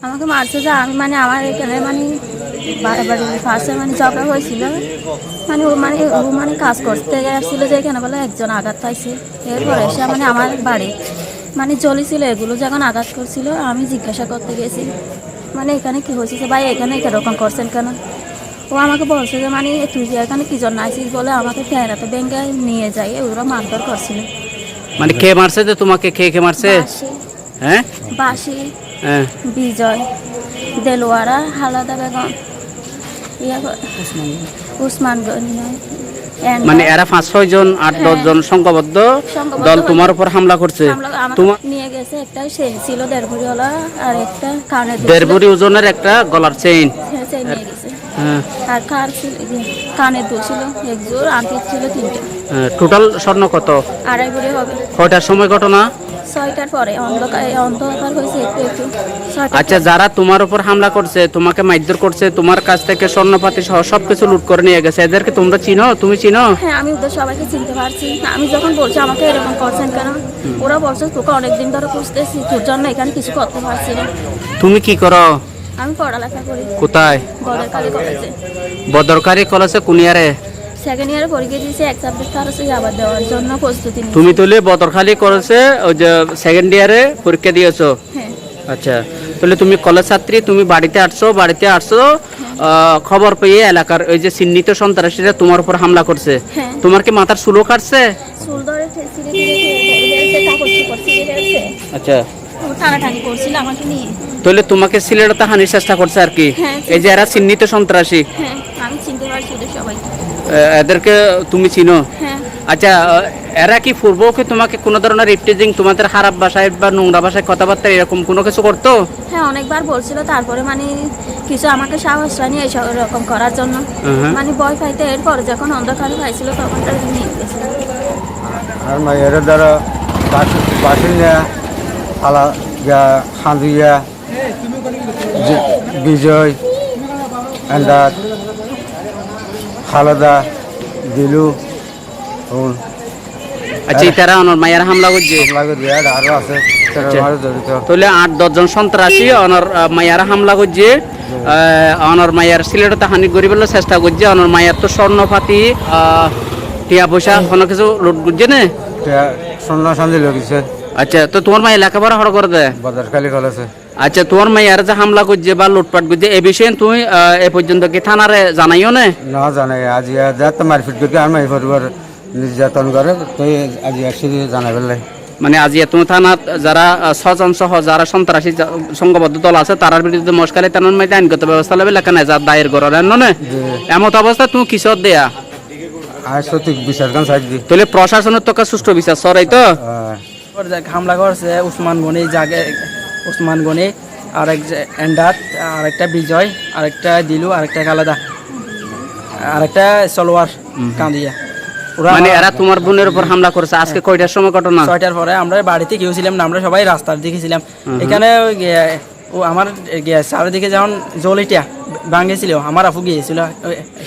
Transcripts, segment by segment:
আমাকে মারছে যে আমি মানে আমার এখানে মানে পাশে মানে ঝগড়া হয়েছিল। মানে ও মানে ও মানে কাজ করতে গেছিল যে এখানে বলে একজন আঘাত পাইছে। এরপরে এসে মানে আমার বাড়ি মানে জ্বলেছিল এগুলো যখন আঘাত করছিল আমি জিজ্ঞাসা করতে গেছি মানে এখানে কি হয়েছে ভাই এখানে এরকম করছেন কেন? ও আমাকে বলছে যে মানে তুই যে এখানে কি জন্য আইসিস বলে আমাকে ফেরাতে ব্যাংকে নিয়ে যাই ওরা মারধর করছিল। মানে কে মারছে যে তোমাকে কে কে মারছে? হ্যাঁ? বাসি বিজয় দেলোয়ারা হালাদা বেগম ইয়া গনি মানে এরা পাঁচ ছয় জন আট দশ জন সংঘবদ্ধ সংঘবদ্ধ দল তোমার উপর হামলা করছে। তোমার নিয়ে গেছে একটা ছিল দেড় আর একটা কানের দুল দেড় ভরি ওজনের একটা গলার চেইন নিয়ে গেছে। হ্যাঁ। আর কার ছিল কানের দুল ছিল এক জোর আংটি ছিল তিনটে। টোটাল স্বর্ণ কত? আড়াই ভরি হবে। কয়টার সময় ঘটনা? ছয়টার পরে অন্ধকার অন্ধকার হয়েছে একটু একটু ছয়টার আচ্ছা যারা তোমার উপর হামলা করছে তোমাকে মারধর করছে তোমার কাছ থেকে স্বর্ণপাতি সহ সবকিছু লুট করে নিয়ে গেছে এদেরকে তোমরা চিনো? তুমি চিনো? হ্যাঁ আমি ওদের সবাইকে চিনতে পারছি। আমি যখন বলছি আমাকে এরকম করছেন কেন? ওরা বলছে তোকে অনেকদিন ধরে খুঁজতেছি তোর জন্য এখানে কিছু করতে পারছি না। তুমি কি করো? আমি পড়ালেখা করি। কোথায়? গদের কালী কলেজে। বদরকারি কলেজে কুনিয়ারে সেকেন্ড ইয়ারে পরীক্ষা দিয়েছি এক সাবজেক্ট আর হচ্ছে আবার দেওয়ার জন্য প্রস্তুতি তুমি তুলে বদরখালি করেছে ওই যে সেকেন্ড ইয়ারে পরীক্ষা দিয়েছ? হ্যাঁ। আচ্ছা তাহলে তুমি কলেজ ছাত্রী তুমি বাড়িতে আসছো বাড়িতে আসছো খবর পেয়ে এলাকার ওই যে চিহ্নিত সন্ত্রাসীরা তোমার উপর হামলা করছে। হ্যাঁ। তোমার কি মাথার সুলো কাটছে? আচ্ছা। তাহলে তোমাকে সিলেটতে হানির চেষ্টা করছে আর কি। হ্যাঁ। এই যে এরা চিহ্নিত সন্ত্রাসী হ্যাঁ আমি চিনতে পারছি ওদের সবাইকে আহ, এদেরকে তুমি চিনো? হ্যাঁ। আচ্ছা এরা কি পূর্ব কি তোমাকে কোনো ধরনের রিপ্রেজিং তোমাদের খারাপ ভাষায় বা নোংরা ভাষায় কথাবার্তা এরকম কোনো কিছু করতো? হ্যাঁ অনেকবার বলছিল তারপরে মানে কিছু আমাকে সাহস হয়নি এইসব এরকম করার জন্য। মানে ভয় পাইতে এরপর যখন অন্ধকারে পাইছিল তখন তারা নিয়ে গেছিল আর মায়ের দ্বারা বাসিন্দা আলা যে- বিজয় এন্দাত খালেদা দিলু আচ্ছা তারা অনর মায়ের হামলা করছে? আরও আছে। জড়িত। তাহলে আট দশজন সন্ত্রাসী অনর মায়ার হামলা করছে। অনর মায়ার সিলেটতে হানি গরিবের চেষ্টা করছে। অনর মায়ার তো স্বর্ণপাতি টিয়া পয়সা কোনো কিছু লুট করছে না? লগিছে আচ্ছা তো তোমার মায়ের লেখাপড়া হড় করে দেয়? বদরকালি কলেছে আচ্ছা তোমার মাইয়ার যে হামলা করছে বা লুটপাট করছে এ বিষয়ে তুমি এ পর্যন্ত কি থানারে জানাইও না? না জানে আজি যাত মারপিট করতে আর মাই পরিবার নির্যাতন করে তো আজি আসি জানাই পেলাই মানে আজি তুমি থানাত যারা স্বজন সহ যারা সন্ত্রাসী সংঘবদ্ধ দল আছে তার বিরুদ্ধে মস্কালে তানোর মাইতে আইনগত ব্যবস্থা লবে লেখা নাই যার দায়ের করার ননে এমত অবস্থা তুমি কিশোর দেয়া? আর সত্যি বিচারখান সাইড দি। তাহলে প্রশাসনের তো সুষ্ঠু বিচার সরাই তো। যে হামলা করছে উসমান গনি জাগে উসমান গনি আর এক যে এন্ডাত আর একটা বিজয় আর একটা দিলু আর একটা কালাদা আর একটা সলোয়ার কান্দিয়া মানে এরা তোমার বোনের উপর হামলা করেছে। আজকে কয়টার সময় ঘটনা? ছয়টার পরে আমরা বাড়িতে কেউ ছিলাম না আমরা সবাই রাস্তার দিকে ছিলাম। এখানে ও আমার চারিদিকে যেমন জলিটা ভাঙেছিল আমার আপু গিয়েছিল।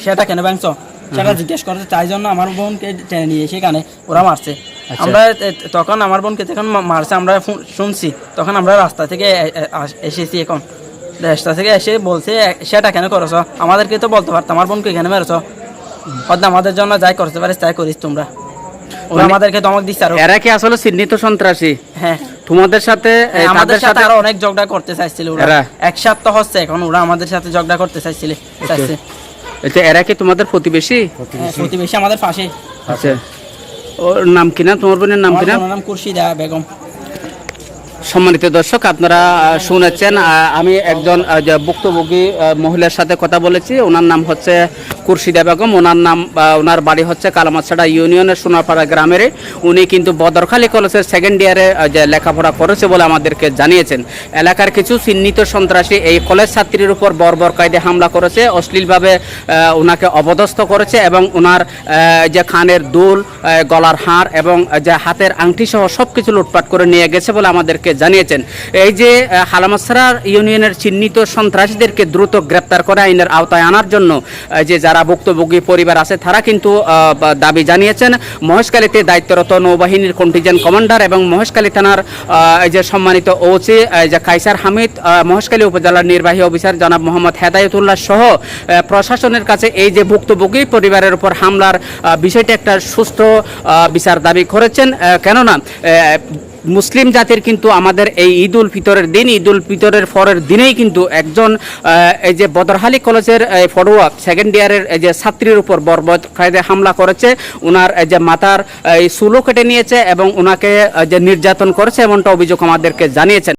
সেটা কেন ভাঙছ? সেটা জিজ্ঞেস করতে তাই জন্য আমার বোনকে টেনে নিয়ে সেখানে ওরা মারছে। আমরা তখন আমার বোনকে তখন মা- মারছে আমরা শুনছি তখন আমরা রাস্তা থেকে এসেছি এখন। রাস্তা থেকে এসে বলছে সেটা কেন করছ? আমাদেরকে তো বলতে পারতো আমার বোনকে কেন মেরেছ? হয়তো আমাদের জন্য যাই করতে পারিস তাই করিস তোমরা। ওরা আমাদেরকে ধমক দিচ্ছে আরও। এরা কি আসলে চিহ্নিত সন্ত্রাসী? হ্যাঁ। তোমাদের সাথে হ্যাঁ, আমাদের সাথে আরও অনেক ঝগড়া করতে চাইছিল ওরা? এক সপ্তাহ হচ্ছে এখন ওরা আমাদের সাথে ঝগড়া করতে চাইছিল চাইছে। আচ্ছা, এরা কি তোমাদের প্রতিবেশী? হ্যাঁ, প্রতিবেশী আমাদের পাশে। আচ্ছা। ওর নাম কিনা তোমার বোনের নাম কিনা নাম খুরশিদা বেগম। সম্মানিত দর্শক, আপনারা শুনেছেন আমি একজন ভুক্তভোগী মহিলার সাথে কথা বলেছি। ওনার নাম হচ্ছে কুরশিদা বেগম। ওনার নাম ওনার বাড়ি হচ্ছে কালামাছাড়া ইউনিয়নের সোনাপাড়া গ্রামের। উনি কিন্তু বদরখালী কলেজের সেকেন্ড ইয়ারে যে লেখাপড়া করেছে বলে আমাদেরকে জানিয়েছেন। এলাকার কিছু চিহ্নিত সন্ত্রাসী এই কলেজ ছাত্রীর উপর বর্বর কায়দে হামলা করেছে, অশ্লীলভাবে ওনাকে অপদস্থ করেছে এবং ওনার যে খানের দুল গলার হাড় এবং যে হাতের আংটি সহ সব কিছু লুটপাট করে নিয়ে গেছে বলে আমাদেরকে জানিয়েছেন। এই যে হালামাসরা ইউনিয়নের চিহ্নিত সন্ত্রাসীদেরকে দ্রুত গ্রেপ্তার করে আইনের আওতায় আনার জন্য যে যারা ভুক্তভোগী পরিবার আছে তারা কিন্তু দাবি জানিয়েছেন। মহেশখালীতে দায়িত্বরত নৌবাহিনীর কন্টিজেন্ট কমান্ডার এবং মহেশখালী থানার এই যে সম্মানিত ওসি যে কাইসার হামিদ আহ, মহেশখালী উপজেলার নির্বাহী অফিসার জনাব মোহাম্মদ হেদায়তুল্লাহ সহ প্রশাসনের কাছে এই যে ভুক্তভোগী পরিবারের উপর হামলার বিষয়টি একটা সুস্থ বিচার দাবি করেছেন। কেননা মুসলিম জাতির কিন্তু আমাদের এই ঈদ উল ফিতরের দিন ঈদ উল ফিতরের পরের দিনেই কিন্তু একজন এই যে বদরহালি কলেজের পড়ুয়া সেকেন্ড ইয়ারের এই যে ছাত্রীর উপর বর্বত কায়দে হামলা করেছে। ওনার এই যে মাথার এই সুলো কেটে নিয়েছে এবং ওনাকে যে নির্যাতন করেছে এমনটা অভিযোগ আমাদেরকে জানিয়েছেন।